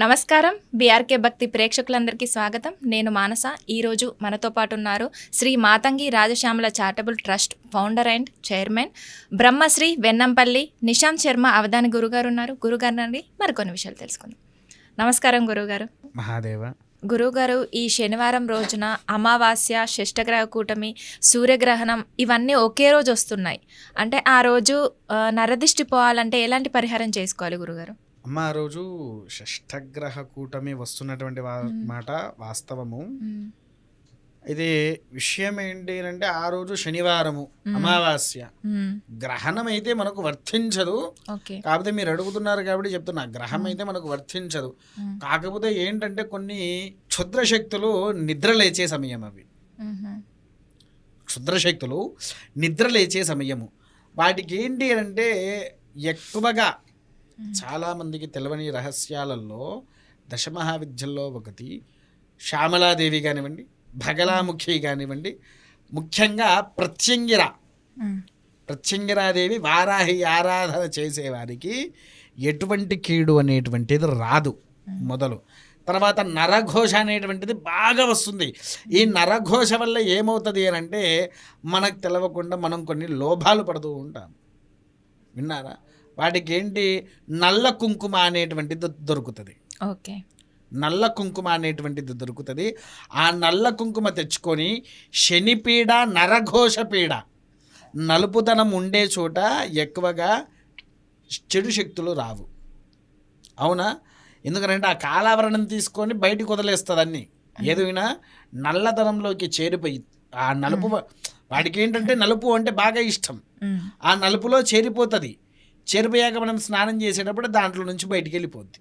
నమస్కారం. బీఆర్కే భక్తి ప్రేక్షకులందరికీ స్వాగతం. నేను మానస. ఈరోజు మనతో పాటు ఉన్నారు Shri Matangi Rajashyamala Charitable Trust founder and chairman Brahmashri Vennampalli Nishant Sharma Avadhani గురుగారు ఉన్నారు. గురుగారు నుండి మరికొన్ని విషయాలు తెలుసుకుందాం. నమస్కారం గురుగారు. మహాదేవ. గురువుగారు ఈ శనివారం రోజున అమావాస్య షష్టగ్రహ కూటమి సూర్యగ్రహణం ఇవన్నీ ఒకే రోజు వస్తున్నాయి. అంటే ఆ రోజు నరదిష్టి పోవాలంటే ఎలాంటి పరిహారం చేసుకోవాలి గురుగారు? అమ్మ ఆ రోజు షష్టగ్రహ కూటమి వస్తున్నటువంటి. మాట వాస్తవము. ఇది విషయం ఏంటి అంటే ఆ రోజు శనివారము. అమావాస్య. గ్రహణం అయితే మనకు వర్తించదు కాకపోతే మీరు అడుగుతున్నారు కాబట్టి చెప్తున్నా గ్రహం అయితే మనకు వర్తించదు. కాకపోతే ఏంటంటే కొన్ని క్షుద్ర శక్తులు నిద్ర లేచే సమయం అవి. క్షుద్ర శక్తులు నిద్ర లేచే సమయము వాటికి ఏంటి అంటే ఎక్కువగా చాలా మందికి తెలియని రహస్యాలలో దశమహావిద్యల్లో ఒకటి శ్యామలాదేవి కానివ్వండి భగలాముఖి కానివ్వండి ముఖ్యంగా ప్రత్యంగిర. ప్రత్యంగిరాదేవి వారాహి ఆరాధన చేసేవారికి ఎటువంటి కీడు అనేటువంటిది రాదు మొదలు. తర్వాత నరఘోష అనేటువంటిది బాగా వస్తుంది. ఈ నరఘోష వల్ల ఏమవుతుంది అని అంటే మనకు తెలవకుండా మనం కొన్ని లోభాలు పడుతూ ఉంటాం. విన్నారా? వాటికి ఏంటి నల్ల కుంకుమ అనేటువంటిది దొరుకుతుంది. ఓకే. నల్ల కుంకుమ అనేటువంటిది దొరుకుతుంది. ఆ నల్ల కుంకుమ తెచ్చుకొని శనిపీడ నరఘోష పీడ నలుపుతనం ఉండే చోట ఎక్కువగా చెడు శక్తులు రావు. అవునా? ఎందుకంటే ఆ కాలావరణం తీసుకొని బయటికి వదిలేస్తుంది అన్ని. ఏదైనా నల్లతనంలోకి చేరిపోయి ఆ నలుపు వాడికి ఏంటంటే నలుపు అంటే బాగా ఇష్టం. ఆ నలుపులో చేరిపోతుంది. చేరిపోయాక మనం స్నానం చేసేటప్పుడు దాంట్లో నుంచి బయటికి వెళ్ళిపోద్ది.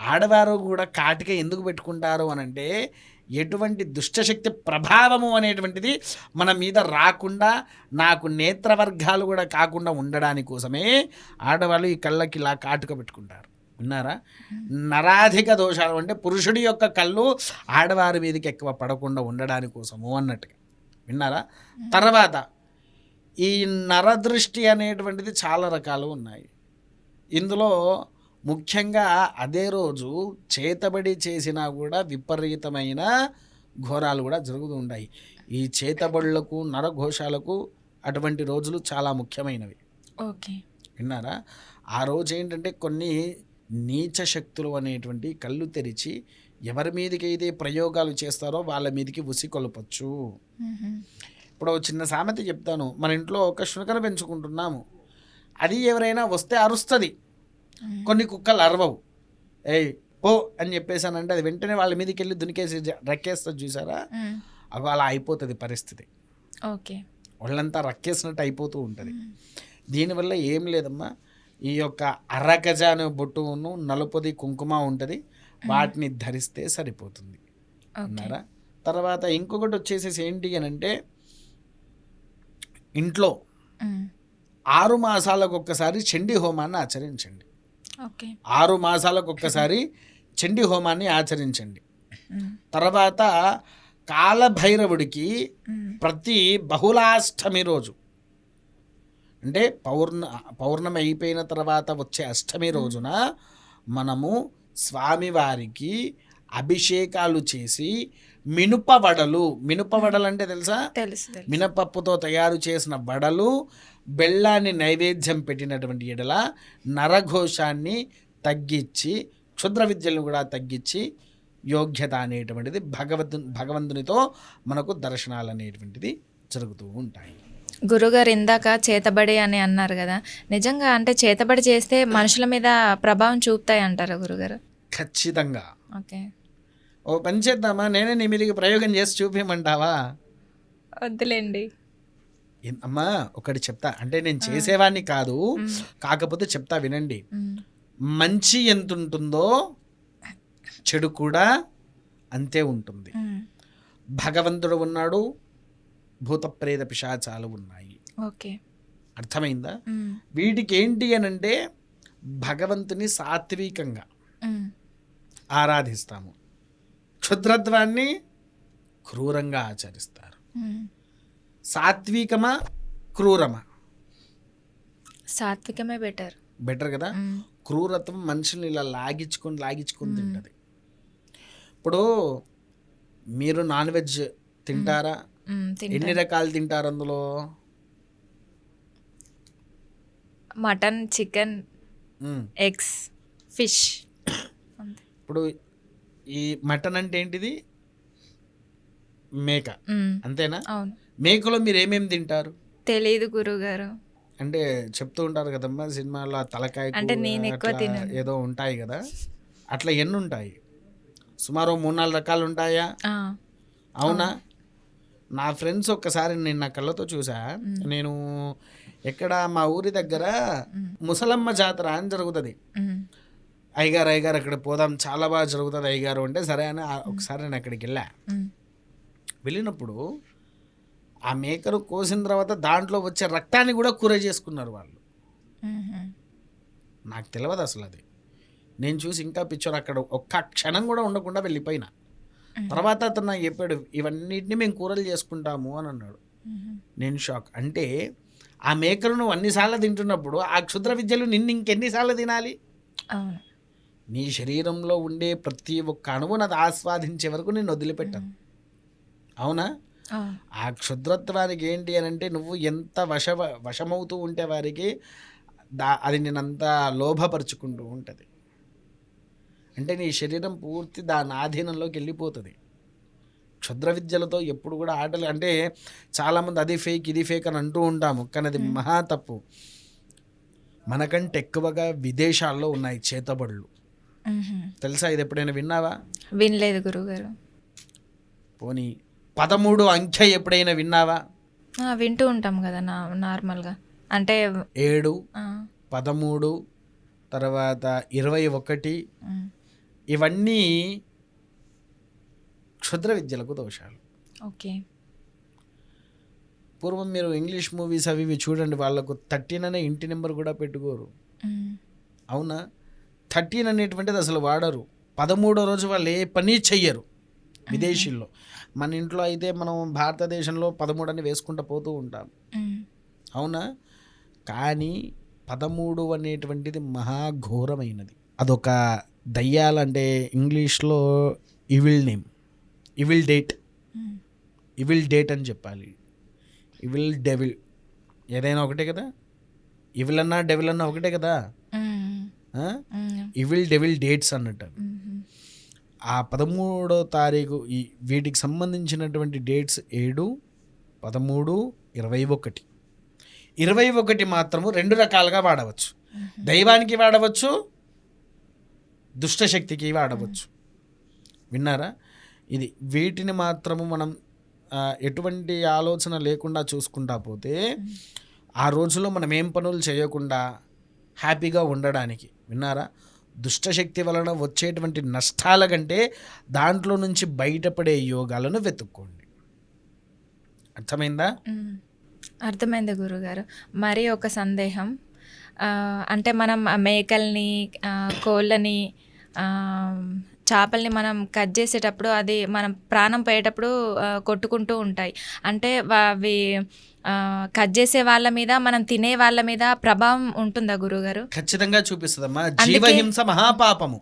ఆడవారు కూడా కాటిక ఎందుకు పెట్టుకుంటారు అని అంటే ఎటువంటి దుష్టశక్తి ప్రభావము అనేటువంటిది మన మీద రాకుండా నాకు నేత్రవర్గాలు కూడా కాకుండా ఉండడాని కోసమే ఆడవాళ్ళు ఈ కళ్ళకి ఇలా కాటుక పెట్టుకుంటారు. విన్నారా? నరాధిక దోషాలు అంటే పురుషుడి యొక్క కళ్ళు ఆడవారి మీదకి ఎక్కువ పడకుండా ఉండడాని కోసము అన్నట్టుగా. విన్నారా? తర్వాత ఈ నరదృష్టి అనేటువంటిది చాలా రకాలు ఉన్నాయి. ఇందులో ముఖ్యంగా అదే రోజు చేతబడి చేసినా కూడా విపరీతమైన ఘోరాలు కూడా జరుగుతూ ఉంటాయి. ఈ చేతబడులకు నరఘోషాలకు అటువంటి రోజులు చాలా ముఖ్యమైనవి. ఓకే. విన్నారా? ఆ రోజు ఏంటంటే కొన్ని నీచ శక్తులు అనేటువంటి కళ్ళు తెరిచి ఎవరి మీదకి అయితే ప్రయోగాలు చేస్తారో వాళ్ళ మీదకి ఉసి కొలపచ్చు మ్మ్. ఇప్పుడు చిన్న సామెత చెప్తాను. మన ఇంట్లో ఒక శునకను పెంచుకుంటున్నాము. అది ఎవరైనా వస్తే అరుస్తుంది. కొన్ని కుక్కలు అరవవు. ఏయ్ పో అని చెప్పేసానంటే అది వెంటనే వాళ్ళ మీదకి వెళ్ళి దునికేసి రక్కేస్తుంది చూసారా. అవి అలా అయిపోతుంది పరిస్థితి. ఓకే. వాళ్ళంతా రక్కేసినట్టు అయిపోతూ ఉంటుంది. దీనివల్ల ఏం లేదమ్మా. ఈ యొక్క అరగజ అనే బొట్టును నలుపది కుంకుమ ఉంటుంది. వాటిని ధరిస్తే సరిపోతుంది. అన్నారా? తర్వాత ఇంకొకటి వచ్చేసేసి ఏంటి అని అంటే ఇంట్లో. ఆరు మాసాలకు ఒక్కసారి చండీ హోమాన్ని ఆచరించండి ఆరు మాసాలకు ఒక్కసారి చండీ హోమాన్ని ఆచరించండి. తర్వాత కాలభైరవుడికి. ప్రతి బహుళాష్టమి రోజు అంటే పౌర్ణ పౌర్ణమి అయిపోయిన తర్వాత వచ్చే అష్టమి రోజున మనము స్వామివారికి అభిషేకాలు చేసి మినుప వడలు మినుప వడలు అంటే తెలుసా? మినపప్పుతో తయారు చేసిన వడలు బెల్లాన్ని నైవేద్యం పెట్టినటువంటి ఎడల నరఘోషాన్ని తగ్గించి క్షుద్ర విద్యలను కూడా తగ్గించి యోగ్యత అనేటువంటిది భగవద్ భగవంతునితో మనకు దర్శనాలు అనేటువంటిది జరుగుతూ ఉంటాయి. గురుగారు ఇందాక చేతబడి అని అన్నారు కదా. నిజంగా అంటే చేతబడి చేస్తే మనుషుల మీద ప్రభావం చూపుతాయి అంటారా గురుగారు? ఖచ్చితంగా. ఓకే. ఓ పని చేద్దామా? నేనే నీ మీదకి ప్రయోగం చేసి చూపించమంటావా వద్దులేండి. అమ్మా ఒకటి చెప్తా. అంటే నేను చేసేవాడిని కాదు. కాకపోతే చెప్తా వినండి. మంచి ఎంత ఉంటుందో చెడు కూడా అంతే ఉంటుంది. భగవంతుడు ఉన్నాడు భూత ప్రేత పిశాచాలు ఉన్నాయి. ఓకే. అర్థమైందా. వీటికి ఏంటి అని అంటే భగవంతుని సాత్వికంగా. ఆరాధిస్తాము. క్షుద్రత్వాన్ని క్రూరంగా ఆచరిస్తారు. సాత్వికమా క్రూరమా? సాత్వికమే బెటర్. బెటర్ కదా. క్రూరత్వం మనుషుల్ని ఇలా లాగించుకొని లాగించుకొని. తింటది. ఇప్పుడు మీరు నాన్ వెజ్ తింటారా? ఎన్ని రకాలు తింటారు అందులో? Mutton chicken. Eggs fish. ఇప్పుడు ఈ మటన్ అంటే ఏంటిది? మేక. అంతేనా? మేకలో మీరు ఏమేమి తింటారు? తెలియదు గురుగారు. అంటే చెప్తూ ఉంటారు కదమ్మా సినిమాలో తలకాయ అంటే నేను ఎక్కువ. ఏదో ఉంటాయి కదా. అట్లా ఎన్ని ఉంటాయి? సుమారు మూడు నాలుగు రకాలు ఉంటాయా? అవునా? నా ఫ్రెండ్స్ ఒక్కసారి నేను నా కళ్ళతో చూసా. నేను ఎక్కడ మా ఊరి దగ్గర ముసలమ్మ జాతర అని జరుగుతుంది. అయ్యగారు అయ్యగారు అక్కడ పోదాం చాలా బాగా జరుగుతుంది అయ్యగారు అంటే సరే అని ఒకసారి నేను అక్కడికి వెళ్ళా. వెళ్ళినప్పుడు ఆ మేకను కోసిన తర్వాత దాంట్లో వచ్చే రక్తాన్ని కూడా కూర చేసుకున్నారు వాళ్ళు. నాకు తెలియదు అసలు అది. నేను చూసి ఇంకా పిక్చర్ అక్కడ ఒక్క క్షణం కూడా ఉండకుండా వెళ్ళిపోయినా. తర్వాత అతను నాకు చెప్పాడు ఇవన్నిటిని మేము కూరలు చేసుకుంటాము అని అన్నాడు. నేను షాక్. అంటే ఆ మేకలు నువ్వు అన్నిసార్లు తింటున్నప్పుడు ఆ క్షుద్ర విద్యలు నిన్ను ఇంకెన్నిసార్లు తినాలి? అవును. నీ శరీరంలో ఉండే ప్రతి ఒక్క అణువును అది ఆస్వాదించే వరకు నేను వదిలిపెట్టాను. అవునా? ఆ. క్షుద్రత్వానికి ఏంటి అని అంటే నువ్వు ఎంత వశ వశమవుతూ ఉంటే వారికి దా అది నేనంత లోభపరుచుకుంటూ ఉంటుంది. అంటే నీ శరీరం పూర్తి దాని ఆధీనంలోకి వెళ్ళిపోతుంది. క్షుద్ర విద్యలతో ఎప్పుడు కూడా ఆటలు అంటే చాలామంది అది ఫేక్ ఇది ఫేక్ అని అంటూ ఉంటాము. కానీ అది మహా తప్పు. మనకంటే ఎక్కువగా విదేశాల్లో ఉన్నాయి చేతబడులు. తెలుసా? ఇది ఎప్పుడైనా విన్నావా? వినలేదు గురుగారు. పోనీ పదమూడు అంకె ఎప్పుడైనా విన్నావా? వింటూ ఉంటాం కదా నా నార్మల్గా. అంటే ఏడు పదమూడు తర్వాత ఇరవై ఒకటి. ఇవన్నీ క్షుద్ర విద్యలకు దోషాలు. ఓకే. పూర్వం మీరు ఇంగ్లీష్ మూవీస్ అవి ఇవి చూడండి వాళ్ళకు థర్టీన్ అనే ఇంటి నెంబర్ కూడా పెట్టుకోరు. అవునా? థర్టీన్ అనేటువంటిది అసలు వాడరు. పదమూడో రోజు వాళ్ళు ఏ పని చెయ్యరు విదేశీల్లో. మన ఇంట్లో అయితే మనం భారతదేశంలో పదమూడు అని వేసుకుంటూ పోతూ ఉంటాం. అవునా? కానీ పదమూడు అనేటువంటిది మహాఘోరమైనది అదొక దయ్యాలంటే ఇంగ్లీష్లో evil name evil date. Evil date అని చెప్పాలి. ఇవిల్ డెవిల్ ఏదైనా ఒకటే కదా? ఇవిల్ అన్నా డెవిల్ అన్నా ఒకటే కదా. ఇవిల్ డెవిల్ డేట్స్ అన్నట్టు. మ్మ్. ఆ పదమూడో తారీఖు ఈ వీటికి సంబంధించినటువంటి డేట్స్ ఏడు పదమూడు ఇరవై ఒకటి. ఇరవై ఒకటి మాత్రము రెండు రకాలుగా వాడవచ్చు. దైవానికి వాడవచ్చు దుష్టశక్తికి వాడవచ్చు. విన్నారా? ఇది వీటిని మాత్రము మనం ఎటువంటి ఆలోచన లేకుండా చూసుకుంటా పోతే ఆ రోజులో మనం ఏం పనులు చేయకుండా హ్యాపీగా ఉండడానికి విన్నారా? దుష్టశక్తి వలన వచ్చేటువంటి నష్టాల కంటే దాంట్లో నుంచి బయటపడే యోగాలను వెతుక్కోండి. అర్థమైందా? అర్థమైంది గురుగారు. మరి ఒక సందేహం అంటే మనం మేకల్ని కోళ్ళని చేపల్ని మనం కట్ చేసేటప్పుడు అది మనం ప్రాణం పోయేటప్పుడు కొట్టుకుంటూ ఉంటాయి. అంటే అవి కట్ చేసే వాళ్ళ మీద మనం తినే వాళ్ళ మీద ప్రభావం ఉంటుందా గురుగారు ఖచ్చితంగా చూపిస్తుందమ్మా. జీవహింస మహాపాపము.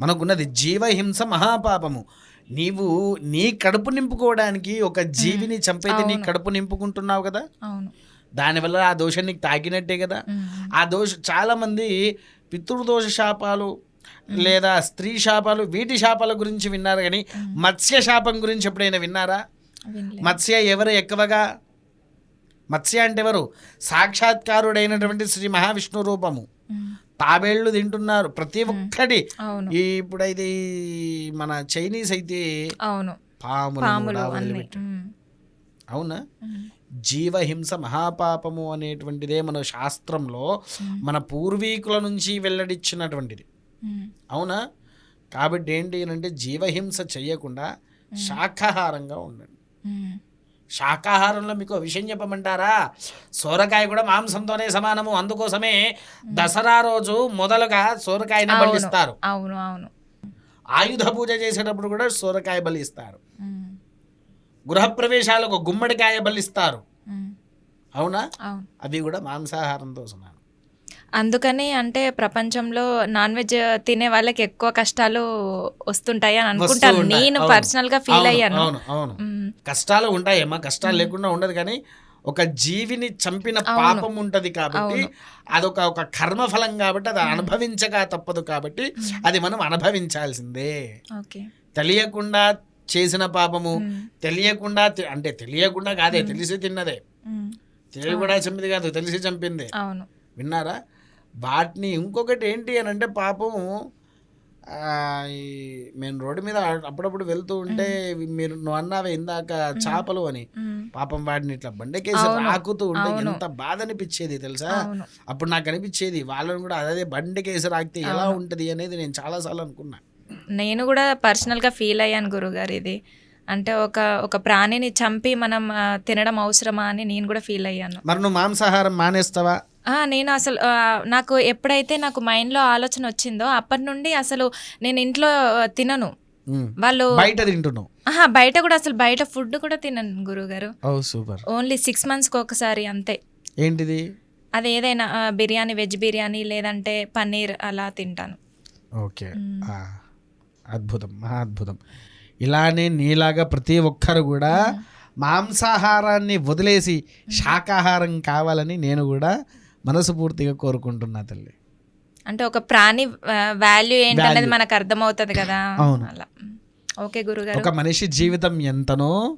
మనకున్నది జీవహింస మహాపాపము. నీవు నీ కడుపు నింపుకోవడానికి ఒక జీవిని చంపైతే నీ కడుపు నింపుకుంటున్నావు కదా? అవును. దానివల్ల ఆ దోషం నీకు తాకినట్టే కదా. ఆ దోష చాలామంది పితృదోష శాపాలు లేదా స్త్రీ శాపాలు వీటి శాపాల గురించి విన్నారు కానీ మత్స్య శాపం గురించి ఎప్పుడైనా విన్నారా? మత్స్య ఎవరు ఎక్కువగా? మత్స్య అంటే ఎవరు? సాక్షాత్కారుడైనటువంటి శ్రీ మహావిష్ణు రూపము. తాబేళ్ళు తింటున్నారు ప్రతి ఒక్కటి. ఇప్పుడైతే మన చైనీస్ అయితే అవును. పాములు. జీవహింస మహాపాపము అనేటువంటిదే మన శాస్త్రంలో మన పూర్వీకుల నుంచి వెల్లడిచ్చినటువంటిది. అవునా? కాబట్టి ఏంటి అంటే జీవహింస చేయకుండా శాకాహారంగా ఉండండి. శాకాహారంలో మీకు విషయం చెప్పమంటారా? సోరకాయ కూడా మాంసంతోనే సమానము. అందుకోసమే దసరా రోజు మొదలుగా సోరకాయని. బలిస్తారు అవును. అవును ఆయుధ పూజ చేసేటప్పుడు కూడా సోరకాయ బలిస్తారు. గృహప్రవేశాలకు గుమ్మడికాయ బలిస్తారు అవును. అవి కూడా మాంసాహారంతో సమానం. అందుకని అంటే ప్రపంచంలో నాన్ వెజ్ తినే వాళ్ళకి ఎక్కువ కష్టాలు వస్తుంటాయి అని అనుకుంటాను. నేను. పర్సనల్గా ఫీల్ అయ్యాను. అవును. కష్టాలు ఉంటాయమ్మా కష్టాలు లేకుండా ఉండదు కానీ ఒక జీవిని చంపిన. పాపం ఉంటది కాబట్టి. అదొక ఒక కర్మఫలం కాబట్టి అది అనుభవించక తప్పదు కాబట్టి అది మనం అనుభవించాల్సిందే. తెలియకుండా చేసిన పాపము. తెలియకుండా అంటే తెలియకుండా కాదే తెలిసి తిన్నదే. మ్మ్. తెలియ కూడా చంపింది కాదు తెలిసి చంపింది. అవును. విన్నారా? వాటిని ఇంకొకటి ఏంటి అని అంటే పాపం మేము రోడ్డు మీద అప్పుడప్పుడు వెళ్తూ ఉంటే మీరు నువ్వు అన్నావే ఇందాక చేపలు అని. పాపం వాడిని ఇట్లా బండకేసి రాకుతూ ఉంటే. ఎంత బాధ అనిపించేది తెలుసా? అప్పుడు నాకు అనిపించేది వాళ్ళని కూడా అదే బండకేసి రాకితే ఎలా. ఉంటది అనేది నేను చాలాసార్లు అనుకున్నా. నేను కూడా పర్సనల్గా ఫీల్ అయ్యాను గురుగారు ఇది. అంటే ఒక ఒక ప్రాణిని చంపి మనం తినడం అవసరమా అని నేను కూడా ఫీల్ అయ్యాను. మరి నువ్వు మాంసాహారం మానేస్తావా? నేను అసలు నాకు ఎప్పుడైతే నాకు మైండ్లో ఆలోచన వచ్చిందో అప్పటి నుండి అసలు నేను ఇంట్లో తినను. వాళ్ళు బయట తింటున్నావు? ఆహా బయట కూడా అసలు బయట ఫుడ్ కూడా తినను గురుగారు ఓ సూపర్. ఓన్లీ సిక్స్ మంత్స్కి ఒకసారి అంతే. ఏంటిది? అది ఏదైనా బిర్యానీ వెజ్ బిర్యానీ లేదంటే పన్నీర్ అలా తింటాను. ఓకే. అద్భుతం అద్భుతం. ఇలానే నీలాగా ప్రతి ఒక్కరు కూడా మాంసాహారాన్ని వదిలేసి శాకాహారం కావాలని నేను కూడా మనసుపూర్తిగా కోరుకుంటున్నా తల్లి. అంటే ఒక ప్రాణి వాల్యూ ఏంటనేది. మనకు అర్థమవుతుంది కదా. అవును. అలా. ఓకే గురుగారు. ఒక మనిషి జీవితం ఎంతనో.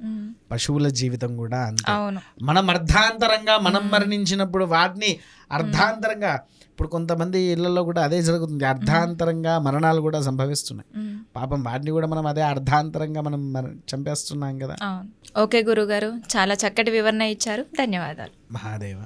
పశువుల జీవితం కూడా అంతే. అవును. మనం అర్ధాంతరంగా మనం మరణించినప్పుడు వాటిని అర్ధాంతరంగా ఇప్పుడు కొంతమంది ఇళ్ళలో కూడా అదే జరుగుతుంది. అర్ధాంతరంగా మరణాలు కూడా సంభవిస్తున్నాయి. పాపం వాటిని కూడా మనం అదే అర్ధాంతరంగా మనం చంపేస్తున్నాం కదా. ఓకే గురుగారు చాలా చక్కటి వివరణ ఇచ్చారు. ధన్యవాదాలు. మహాదేవ.